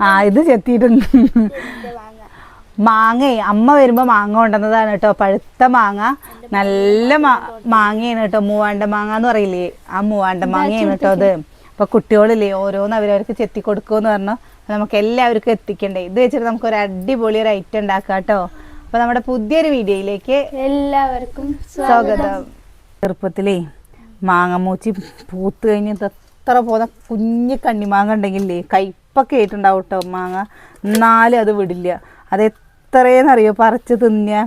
ആ ഇത് ചെത്തിയിട്ടുണ്ട്. മാങ്ങ. അമ്മ വരുമ്പോൾ മാങ്ങ കൊണ്ടുവന്നതാണ് കേട്ടോ. പഴുത്ത മാങ്ങ. നല്ല മാങ്ങയാണ് കേട്ടോ. മൂവാണ്ട മാങ്ങ എന്ന് പറയില്ലേ? ആ മൂവാണ്ട മാങ്ങയാണ് കേട്ടോ അത്. അപ്പൊ കുട്ടികളില്ലേ ഓരോന്ന് അവരവർക്ക് ചെത്തി കൊടുക്കുമെന്ന് പറഞ്ഞു. നമുക്ക് എല്ലാവർക്കും എത്തിക്കണ്ടേ. ഇത് വെച്ചിട്ട് നമുക്ക് ഒരു അടിപൊളി ഒരു ഐറ്റം ഉണ്ടാക്കാം കേട്ടോ. അപ്പൊ നമ്മുടെ പുതിയൊരു വീഡിയോയിലേക്ക് എല്ലാവർക്കും സ്വാഗതം. ചെറുപ്പത്തിലേ മാങ്ങമൂച്ചി പൂത്ത് കഴിഞ്ഞ് എത്ര പോകുന്ന കുഞ്ഞു കണ്ണിമാങ്ങ ഉണ്ടെങ്കിലേ കയ്പൊക്കെ ആയിട്ടുണ്ടാവും കേട്ടോ മാങ്ങ. എന്നാലും അത് വിടില്ല. അത് എത്രയെന്നറിയോ പറിച്ച് തിന്നുക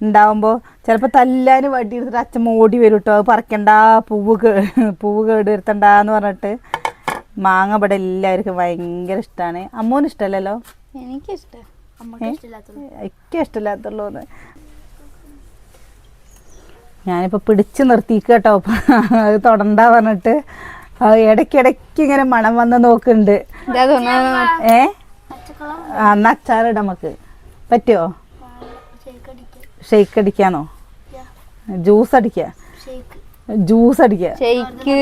ഉണ്ടാവുമ്പോൾ ചിലപ്പോൾ തല്ലാന് വടി എടുത്തിട്ട് അച്ഛൻ ഓടി വരും കേട്ടോ അത് പറിക്കണ്ട പൂവ് പൂവ് കേട് വരുത്തണ്ട എന്ന് പറഞ്ഞിട്ട്. മാങ്ങ ഇവിടെ എല്ലാവർക്കും ഭയങ്കര ഇഷ്ടമാണ് അമ്മൂന് ഇഷ്ടമല്ലല്ലോ എനിക്കിഷ്ടം. എനിക്ക് ഇഷ്ടമില്ലാത്തുള്ളൂ ഞാനിപ്പോൾ പിടിച്ച് നിർത്തിക്കട്ടോ കേട്ടോ. അത് തൊടണ്ട പറഞ്ഞിട്ട്. ഇടയ്ക്കിടയ്ക്ക് ഇങ്ങനെ മണം വന്ന് നോക്കുന്നുണ്ട്. ഏ? ആ എന്നാ അച്ചാറിടാം നമുക്ക്. പറ്റുമോ ഷെയ്ക്ക് അടിക്കാനോ ജ്യൂസ് അടിക്കുക ജ്യൂസ് അടിക്കുക ഷെയ്ക്ക്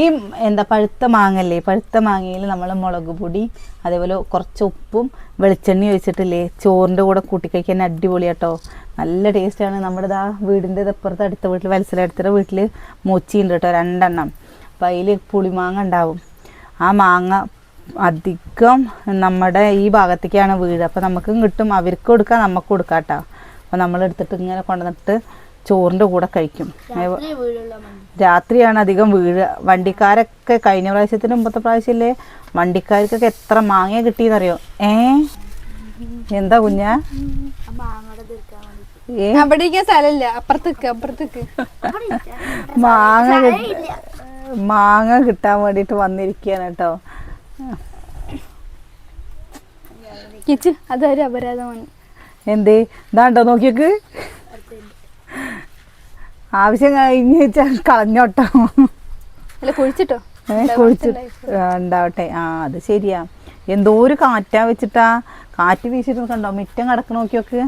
ഈ എന്താ പഴുത്ത മാങ്ങല്ലേ? പഴുത്ത മാങ്ങയിൽ നമ്മൾ മുളക് പൊടി അതേപോലെ കുറച്ച് ഉപ്പും വെളിച്ചെണ്ണ ഒഴിച്ചിട്ടില്ലേ? ചോറിന്റെ കൂടെ കൂട്ടിക്കഴിക്കാൻ അടിപൊളി അടിപൊളിയാട്ടോ. നല്ല ടേസ്റ്റാണ്. നമ്മുടെ ഇതാ വീടിന്റെ ഇപ്പുറത്ത് അടുത്ത വീട്ടിൽ വത്സലടുത്ത വീട്ടിൽ മൂച്ചിയുണ്ട് കേട്ടോ രണ്ടെണ്ണം. അപ്പം അതിൽ പുളിമാങ്ങ ഉണ്ടാവും. ആ മാങ്ങ അധികം നമ്മുടെ ഈ ഭാഗത്തേക്കാണ് വീട് അപ്പോൾ നമുക്കും കിട്ടും. അവർക്ക് കൊടുക്കാം നമുക്ക് കൊടുക്കാം കേട്ടോ അപ്പോൾ നമ്മൾ എടുത്തിട്ട് ഇങ്ങനെ കൊണ്ടുവന്നിട്ട് ചോറിന്റെ കൂടെ കഴിക്കും. രാത്രിയാണ് അധികം വീഴുക വണ്ടിക്കാരൊക്കെ കഴിഞ്ഞ പ്രാവശ്യത്തിന് മുമ്പത്തെ പ്രാവശ്യമില്ലേ വണ്ടിക്കാർക്കൊക്കെ എത്ര മാങ്ങ കിട്ടിയെന്നറിയോ? ഏ? എന്താ കുഞ്ഞാ? ഏ? അവിടേക്ക് സ്ഥലമില്ല. അപ്പുറത്തേക്ക് അപ്പുറത്തേക്ക് മാങ്ങ കിട്ട- മാങ്ങ കിട്ടാൻ വേണ്ടിട്ട് വന്നിരിക്കുകയാണ് കേട്ടോ. കിച്ചു അതൊരു അപരാധമാണ്. എന്ത്? ഇതാണ്ടോ നോക്കിയക്ക്. ആവശ്യം കഴിഞ്ഞ് കളഞ്ഞോട്ടോ അല്ല കുഴിച്ചിട്ടോ? കുഴിച്ച് ആ, ഉണ്ടാവട്ടെ. ആ അത് ശരിയാ. എന്തോ ഒരു കാറ്റാ വെച്ചിട്ടാ കാറ്റ് വീശിട്ട് കണ്ടോ? മിറ്റം കിടക്കണ നോക്കിയൊക്കെ.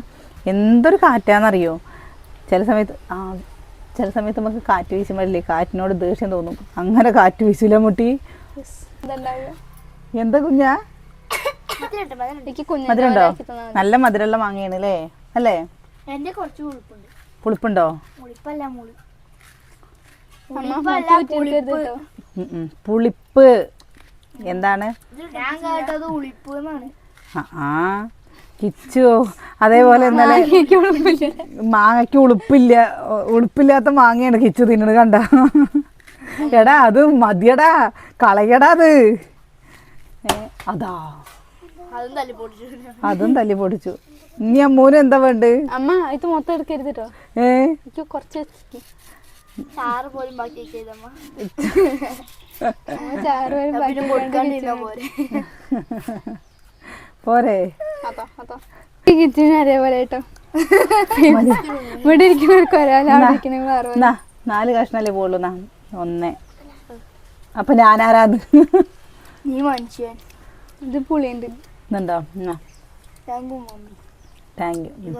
എന്തൊരു കാറ്റാന്നറിയോ? ചില സമയത്ത് ആ ചില സമയത്ത് നമുക്ക് കാറ്റ് വീശുമ്പോഴല്ലേ കാറ്റിനോട് ദേഷ്യം തോന്നും. അങ്ങനെ കാറ്റ് വീശില്ല മുട്ടി. എന്താ കുഞ്ഞാ? മധുരണ്ടോ. നല്ല മധുരമുള്ള മാങ്ങയാണ് അല്ലേ? അല്ലേ? പുളിപ്പുണ്ടോ. പുളിപ്പ്. എന്താണ്? ഞാൻ കേട്ടത് ഉളിപ്പ് ആ. ആ കിച്ചോ. അതേപോലെ ഇന്നലെ മാങ്ങയ്ക്ക് ഉളുപ്പില്ല. ഉളുപ്പില്ലാത്ത മാങ്ങയാണ് കിച്ചു തിന്നണത് കണ്ട. എടാ അത് മതിയടാ. കളയടാ അത്. അതാ. അതും തല്ലി പൊടിച്ചു. അതും തല്ലി പൊടിച്ചു. ഇനി അമ്മൂന് എന്താ വേണ്ട അമ്മ ഇത് മൊത്തം എടുക്കരുത് കേട്ടോ ഏ? കുറച്ച്. ചാറ് പോലും ബാക്കി അമ്മ. ചാറ് പോലും ബാക്കി പോരെ. അതേപോലെ കേട്ടോ. ഇവിടെ ഇരിക്കുന്നവർക്ക് നാല് കഷ്ണല്ലേ പോളൂ നാ ഒന്ന്. അപ്പൊ ഞാനാരാന്ന്? നീ മനുഷ്യൻ. ഇത് പുളിയുണ്ട്. താങ്കും യു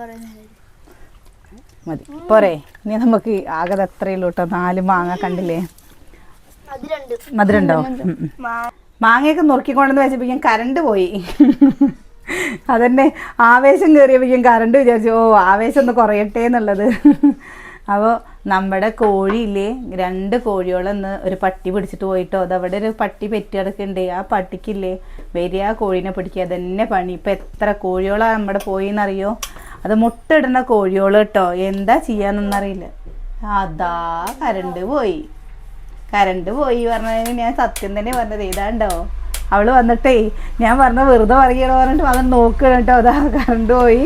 മതി. പോരെ. ഇനി നമുക്ക് ആകെ എത്രയുള്ളൂ കേട്ടോ? നാല് മാങ്ങ കണ്ടില്ലേ? മധുരണ്ടോ. മാങ്ങയൊക്കെ നുറുക്കിക്കൊണ്ടെന്ന് വെച്ചപ്പോഴേക്കും കറണ്ട് പോയി. അതന്നെ ആവേശം കയറിയപ്പോഴേക്കും കറണ്ട് വിചാരിച്ചു ഓ ആവേശം ഒന്ന് കുറയട്ടെ എന്നുള്ളത്. അപ്പോൾ നമ്മുടെ കോഴിയില്ലേ രണ്ട് കോഴികളൊന്ന് ഒരു പട്ടി പിടിച്ചിട്ട് പോയിട്ടോ. അതവിടെ ഒരു പട്ടി പെറ്റി കിടക്കുന്നുണ്ട്. ആ പട്ടിക്കില്ലേ വരിക കോഴീനെ പിടിക്കുക. അതന്നെ പണി. ഇപ്പം എത്ര കോഴികളാണ് നമ്മുടെ പോയിന്നറിയോ? അത് മുട്ടയിടുന്ന കോഴികൾ കേട്ടോ. എന്താ ചെയ്യാന്നൊന്നറിയില്ല. അതാ കറണ്ട് പോയി. കറണ്ട് പോയി പറഞ്ഞതിന് ഞാൻ സത്യം തന്നെ പറഞ്ഞത്. ഏതാണ്ടോ അവൾ വന്നിട്ടേ ഞാൻ പറഞ്ഞ വെറുതെ പറയണോ പറഞ്ഞിട്ട് വന്ന് നോക്കണം കേട്ടോ. അതാ കറണ്ട് പോയി.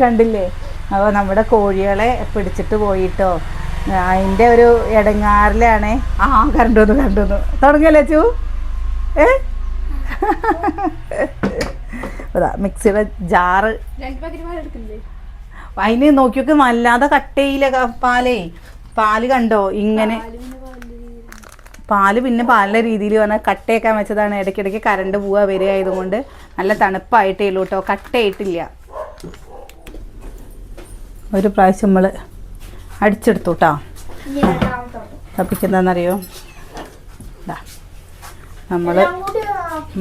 കണ്ടില്ലേ? അപ്പോൾ നമ്മുടെ കോഴികളെ പിടിച്ചിട്ട് പോയിട്ടോ. അതിന്റെ ഒരു ഇടങ്ങാറിലാണ് ആ കറണ്ട് വന്നു കറണ്ട് വന്നു. തുടങ്ങിയല്ലേ ചൂ ഏ? അതാ മിക്സിയുടെ ജാറ്. അതിന് നോക്കിയൊക്കെ വല്ലാതെ കട്ടയില്ല പാലേ? പാൽ കണ്ടോ? ഇങ്ങനെ പാൽ പിന്നെ പാലിന്റെ രീതിയിൽ പറഞ്ഞാൽ കട്ടയൊക്കെ വെച്ചതാണ്. ഇടയ്ക്കിടയ്ക്ക് കറണ്ട് പോവുക വരിക ആയതുകൊണ്ട് നല്ല തണുപ്പായിട്ടേ ഉള്ളൂ കേട്ടോ കട്ടയായിട്ടില്ല. ഒരു പ്രാവശ്യം നമ്മൾ അടിച്ചെടുത്തു കേട്ടോ തപ്പിക്കുന്നതെന്നറിയോ നമ്മൾ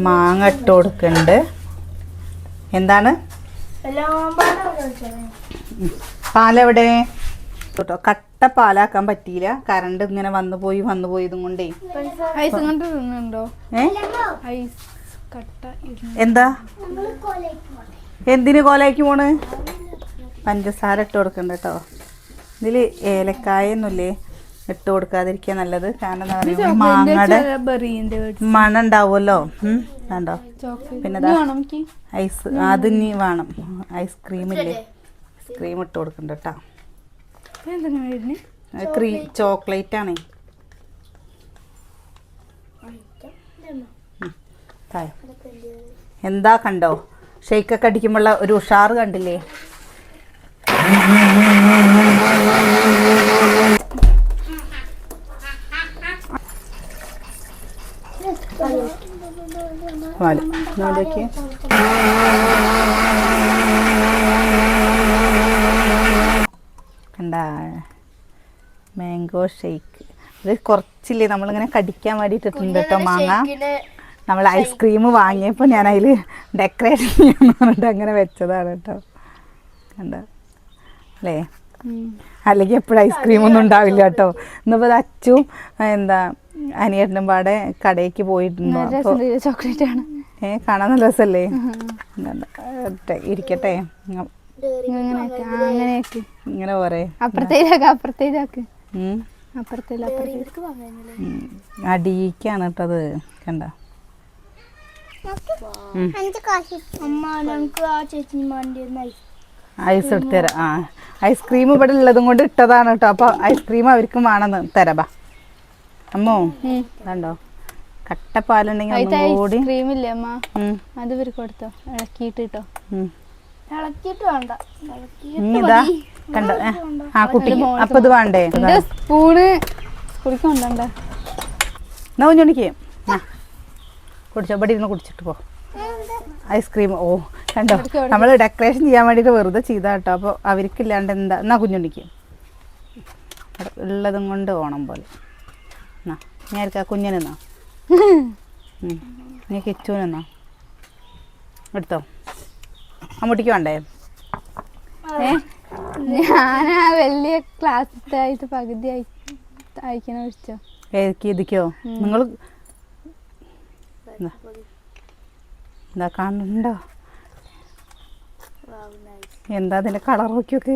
മാങ്ങ ഇട്ട് കൊടുക്കുന്നുണ്ട് എന്താണ്. പാലെവിടെ? കേട്ടോ. കട്ട പാലാക്കാൻ പറ്റിയില്ല. കറണ്ട് ഇങ്ങനെ വന്നു പോയി വന്നു പോയതും കൊണ്ടേ. ഐസ് കൊണ്ട് തിന്നുണ്ടോ ഏ? ഐസ് കട്ട എന്താ? എന്തിന് കോലാക്കി പോണ്? പഞ്ചസാര ഇട്ട് കൊടുക്കണ്ട കേട്ടോ. ഇതിൽ ഏലക്കായൊന്നുമില്ലേ? ഇട്ട് കൊടുക്കാതിരിക്കുക നല്ലത്. കാരണം എന്താ പറയുക മാങ്ങയുടെ മണം ഉണ്ടാവുമല്ലോ. കണ്ടോ? പിന്നെ ഐസ് അതിനി വേണം. ഐസ്ക്രീമില്ലേ? ഐസ്ക്രീം ഇട്ട് കൊടുക്കണ്ട കേട്ടോ. Cream chocolate. ആണേ. എന്താ കണ്ടോ? ഷെയ്ക്കൊക്കെ അടിക്കുമ്പോൾ ഒരു ഉഷാറ് കണ്ടില്ലേ? പാൽ നോക്കിയേ കണ്ട മാംഗോ ഷേക്ക് ഇത് കുറച്ചില്ലേ നമ്മളിങ്ങനെ കടിക്കാൻ വേണ്ടിയിട്ടിട്ടുണ്ട് കേട്ടോ മാങ്ങ. നമ്മൾ ഐസ്ക്രീം വാങ്ങിയപ്പോൾ ഞാൻ അതിൽ ഡെക്കറേഷൻ ചെയ്യാന്ന് പറഞ്ഞിട്ട് അങ്ങനെ വെച്ചതാണ് കേട്ടോ കണ്ട? അല്ലേ? അല്ലെങ്കിൽ എപ്പോഴും ഐസ്ക്രീം ഒന്നും ഉണ്ടാവില്ല കേട്ടോ ഇന്നിപ്പോൾ അച്ചും എന്താ അനിയേട്ടനും പാടെ കടയ്ക്ക് പോയിട്ടുണ്ട്. ചോക്ലേറ്റ് ആണ്. ഏ കാണാൻ നല്ല രസമല്ലേ. ഇരിക്കട്ടെ. അങ്ങനെയൊക്കെ അങ്ങനെയൊക്കെ. ഇങ്ങനെ പോരെ. അപ്പുറത്തേക്ക് അപ്പുറത്തേക്ക്. അടിയിക്കാണ് കേട്ടത് കണ്ട? ഐസ് ഐസ് എടുത്ത് തരാം. ആ ഐസ്ക്രീം ഇവിടെ ഉള്ളതും കൊണ്ട് ഇട്ടതാണ് കേട്ടോ. അപ്പൊ ഐസ്ക്രീം അവർക്കും വേണമെന്ന് തരാ. അമ്മോ കണ്ടോ? കട്ടപ്പാലുണ്ടെങ്കിൽ അതിന്റെ ഒന്നും ഐസ്ക്രീം ഇല്ലേ അമ്മ? അത് ഇവർക്ക് കൊടുത്തോ? ഇളക്കിയിട്ട് കേട്ടോ. ഇളക്കിയിട്ട് വേണ്ട. ഇതാ കണ്ടോ? ആ കുട്ടിക്ക് അപ്പൊ ഇത് വേണ്ടേ? എന്റെ സ്പൂണ് സ്കൂളിൽ കൊണ്ടണ്ട എന്നാ കുഞ്ഞുണിക്ക് കുടിച്ചോ ഇവിടെ ഇരുന്ന് കുടിച്ചിട്ട് പോ. ഐസ്ക്രീം ഓ കണ്ടോ? നമ്മൾ ഡെക്കറേഷൻ ചെയ്യാൻ വേണ്ടിയിട്ട് വെറുതെ ചെയ്താ കേട്ടോ. അപ്പോൾ അവർക്കില്ലാണ്ട് എന്താ? എന്നാ കുഞ്ഞുണിക്ക് ഉള്ളതും കൊണ്ട് ഓണം പോലെ. എന്നാ ഞാൻ ആർക്കാ? കുഞ്ഞിനെന്നാ? നീ കിച്ചുനെന്നാ? എടുത്തോ? അമ്മൂട്ടിക്ക് വേണ്ടേ? ഏ? ഞാൻ ആ വലിയ ക്ലാസ്സിലായിട്ട് പകുതി അയ്- അയക്കണ വിളിച്ചോ? ഏതൊക്കെ ഇതിക്കോ? നിങ്ങൾ എന്താ? കാണുന്നുണ്ടോ എന്താ അതിന്റെ കളർ നോക്കിയൊക്കെ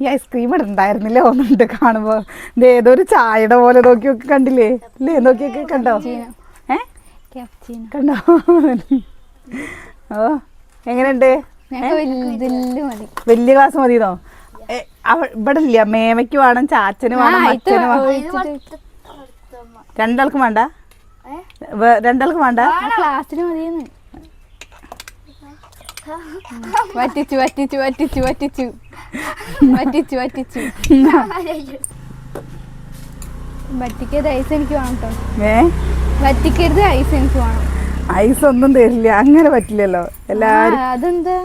ഈ ഐസ്ക്രീം ഇവിടെ ഉണ്ടായിരുന്നില്ലേ ഒന്നുണ്ട് കാണുമ്പോ. ഇത് ഏതൊരു ചായയുടെ പോലെ നോക്കി നോക്കി കണ്ടില്ലേ? അല്ലേ നോക്കിയൊക്കെ കണ്ടോ? ഏ? കണ്ടോ? ഓ എങ്ങനെയുണ്ട്? വലിയ ക്ലാസ് മതിയോ ഇവിടെ ഇല്ല മേമയ്ക്ക് വേണം ചാച്ചന് വേണം അച്ഛന് വേണം. രണ്ടാൾക്കും വേണ്ട? രണ്ടാൾക്ക് വേണ്ട? ക്ലാസ്സിന് മതിയെന്ന് വറ്റിച്ചു വറ്റിച്ചു വറ്റിച്ചു വറ്റിച്ചു. വറ്റിച്ചു വറ്റിച്ചു. വറ്റിക്കരുത് ഐസ് എനിക്ക് വേണം കേട്ടോ ഏ? വറ്റിക്കരുത് ഐസ് എനിക്ക് വേണം. ഐസ് ഒന്നും തരില്ല. അങ്ങനെ പറ്റില്ലല്ലോ. എല്ലാരും അതെന്താ?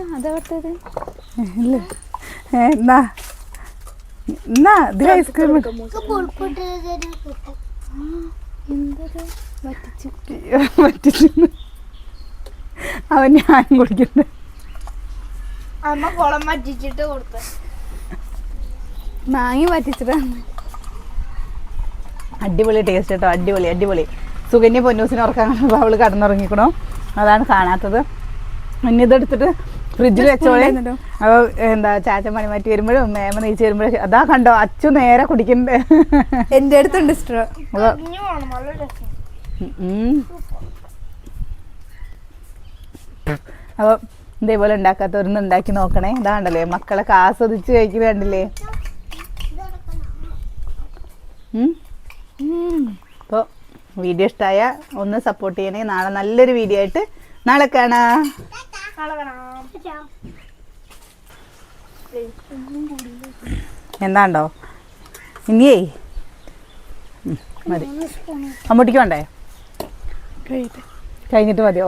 ഇല്ല. എന്നാ. എന്നാ ഇതിൽ ഐസ്ക്രീം പറ്റിച്ചു അവൻ ഞാൻ കുടിക്കുന്നത് അമ്മ കുളം കൊടുത്ത. മാങ്ങി അടിപൊളി ടേസ്റ്റ് കേട്ടോ അടിപൊളി അടിപൊളി. സുകന്യ പൊന്നൂസിനെ ഉറക്കാൻ കാണുമ്പോൾ അവൾ കടന്നുറങ്ങിക്കണോ. അതാണ് കാണാത്തത്. പിന്നെ ഇതെടുത്തിട്ട് ഫ്രിഡ്ജിൽ വെച്ചോളെ. അപ്പോൾ എന്താ ചാച്ച മണി മാറ്റി വരുമ്പോഴും മേമ നീച്ച് വരുമ്പോഴും അതാ കണ്ടോ അച്ചു നേരെ കുടിക്കണ്ടേ. എന്റെ അടുത്തുണ്ട് സ്ട്രോ അപ്പോൾ ഇനി വേണം നല്ല രസം. അപ്പോൾ ഇതേപോലെ ഉണ്ടാക്കാത്തവരൊന്നും ഉണ്ടാക്കി നോക്കണേ. ഇതാണ്ടല്ലേ മക്കളൊക്കെ ആസ്വദിച്ച് കഴിക്കുന്നത് കണ്ടില്ലേ? അപ്പോൾ വീഡിയോ ഇഷ്ടമായ ഒന്ന് സപ്പോർട്ട് ചെയ്യണേ. നാളെ നല്ലൊരു വീഡിയോ ആയിട്ട് നാളെ കാണാം. എന്താണ്ടോ? ഇനിയേ? മതി. അമ്മൂട്ടിക്ക് വേണ്ടേ? കഴിഞ്ഞിട്ട് മതിയോ